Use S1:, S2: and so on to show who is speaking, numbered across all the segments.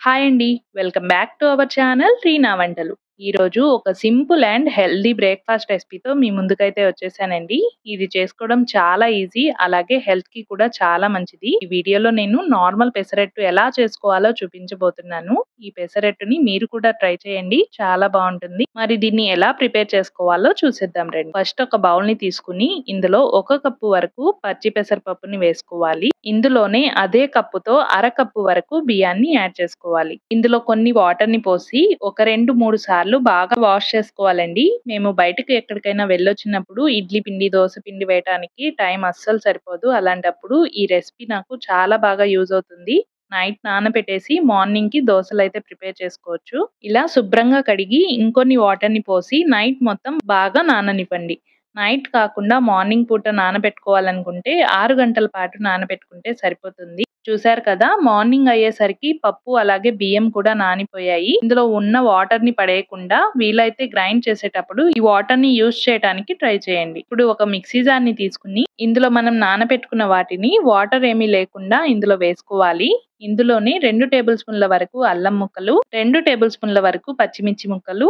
S1: Hi అండి. Welcome back to our channel Reena వంటలు. ఈరోజు ఒక సింపుల్ అండ్ హెల్దీ బ్రేక్‌ఫాస్ట్ రెసిపీతో మీ ముందుకైతే వచ్చేసానండి. ఇది చేసుకోవడం చాలా ఈజీ. అలాగే హెల్త్‌కి కూడా చాలా మంచిది. ఈ వీడియోలో నేను నార్మల్ పెసరట్టు ఎలా చేసుకోవాలో చూపించబోతున్నాను. ఈ పెసరట్టుని మీరు కూడా ట్రై చేయండి. చాలా బాగుంటుంది మరి దీన్ని ఎలా ప్రిపేర్ చేసుకోవాలో చూసేద్దాం రండి. ఫస్ట్ ఒక బౌల్‌ని తీసుకొని ఇందులో ఒక కప్పు వరకు పచ్చి పెసరపప్పుని వేసుకోవాలి. ఇందులోనే అదే కప్పుతో అర కప్పు వరకు బియ్యాన్ని యాడ్ చేసుకోవాలి. ఇందులో కొన్ని వాటర్‌ని పోసి ఒక 2, 3 సార్లు బాగా వాష్ చేసుకోవాలండి. మేము బయటకు ఎక్కడికైనా వెళ్ళొచ్చినప్పుడు ఇడ్లీ పిండి, దోశ పిండి వేయటానికి టైం అస్సలు సరిపోదు. అలాంటప్పుడు ఈ రెసిపీ నాకు చాలా బాగా యూజ్ అవుతుంది. నైట్ నానబెట్టేసి మార్నింగ్‌కి అయితే ప్రిపేర్ చేసుకోవచ్చు. ఇలా శుభ్రంగా కడిగి ఇంకొన్ని వాటర్‌ని పోసి నైట్ మొత్తం బాగా నాననివ్వండి. నైట్ కాకుండా మార్నింగ్ పూట నానబెట్టుకోవాలనుకుంటే ఆరు గంటల పాటు నానబెట్టుకుంటే సరిపోతుంది. చూసారు కదా! మార్నింగ్ అయ్యేసరికి పప్పు అలాగే బియ్యం కూడా నానిపోయాయి. ఇందులో ఉన్న వాటర్ని పడేయకుండా వీలైతే గ్రైండ్ చేసేటప్పుడు ఈ వాటర్ని యూజ్ చేయటానికి ట్రై చేయండి. ఇప్పుడు ఒక మిక్సీ జార్‌ని తీసుకుని ఇందులో మనం నానబెట్టుకున్న వాటిని వాటర్ ఏమీ లేకుండా ఇందులో వేసుకోవాలి. ఇందులోనే రెండు టేబుల్ స్పూన్ల వరకు అల్లం ముక్కలు, రెండు టేబుల్ స్పూన్ల వరకు పచ్చిమిర్చి ముక్కలు,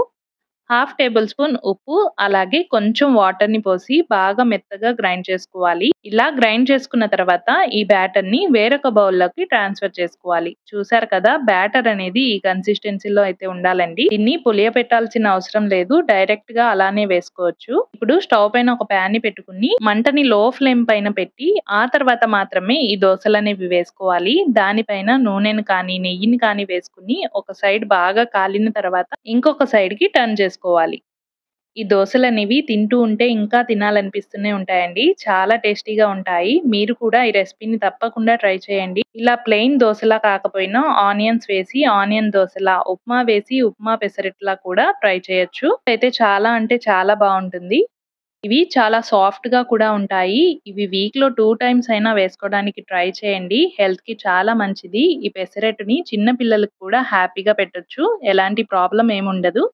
S1: హాఫ్ టేబుల్ స్పూన్ ఉప్పు, అలాగే కొంచెం వాటర్‌ని పోసి బాగా మెత్తగా గ్రైండ్ చేసుకోవాలి. ఇలా గ్రైండ్ చేసుకున్న తర్వాత ఈ బ్యాటర్ని వేరొక బౌల్‌లోకి ట్రాన్స్‌ఫర్ చేసుకోవాలి. చూసారు కదా! బ్యాటర్ అనేది ఈ కన్సిస్టెన్సీలో అయితే ఉండాలండి. దీన్ని పులియపెట్టాల్సిన అవసరం లేదు. డైరెక్ట్గా అలానే వేసుకోవచ్చు. ఇప్పుడు స్టవ్ పైన ఒక ప్యాన్ని పెట్టుకొని మంటని లో ఫ్లేమ్ పైన పెట్టి ఆ తర్వాత మాత్రమే ఈ దోశలు అనేవి వేసుకోవాలి. దానిపైన నూనెను కానీ, నెయ్యిని కానీ వేసుకొని ఒక సైడ్ బాగా కాలిన తర్వాత ఇంకొక సైడ్కి టర్న్ చేసుకోవాలి. ఈ దోశలు అనేవి తింటూ ఉంటే ఇంకా తినాలనిపిస్తూనే ఉంటాయండి. చాలా టేస్టీగా ఉంటాయి. మీరు కూడా ఈ రెసిపీని తప్పకుండా ట్రై చేయండి. ఇలా ప్లెయిన్ దోసలా కాకపోయినా ఆనియన్స్ వేసి ఆనియన్ దోసలా, ఉప్మా వేసి ఉప్మా పెసరట్టులా కూడా ట్రై చేయొచ్చు. అయితే చాలా అంటే చాలా బాగుంటుంది ఇవి చాలా సాఫ్ట్‌గా కూడా ఉంటాయి. ఇవి వీక్‌లో టూ టైమ్స్ అయినా వేసుకోవడానికి ట్రై చేయండి. హెల్త్‌కి చాలా మంచిది. ఈ పెసరట్టుని చిన్న పిల్లలకు కూడా హ్యాపీగా పెట్టొచ్చు. ఎలాంటి ప్రాబ్లం ఏముండదు.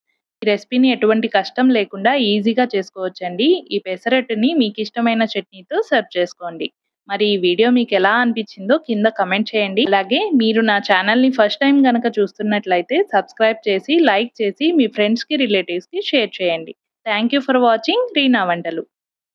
S1: ఈ రెసిపీని ఎటువంటి కష్టం లేకుండా ఈజీగా చేసుకోవచ్చండి. ఈ పెసరట్టుని మీకిష్టమైన చట్నీతో సర్వ్ చేసుకోండి. మరి ఈ వీడియో మీకు ఎలా అనిపించిందో కింద కమెంట్ చేయండి. అలాగే మీరు నా ఛానల్‌ని ఫస్ట్ టైం కనుక చూస్తున్నట్లయితే సబ్స్క్రైబ్ చేసి, లైక్ చేసి మీ ఫ్రెండ్స్‌కి, రిలేటివ్స్‌కి షేర్ చేయండి. Thank you for watching Reena వంటలు.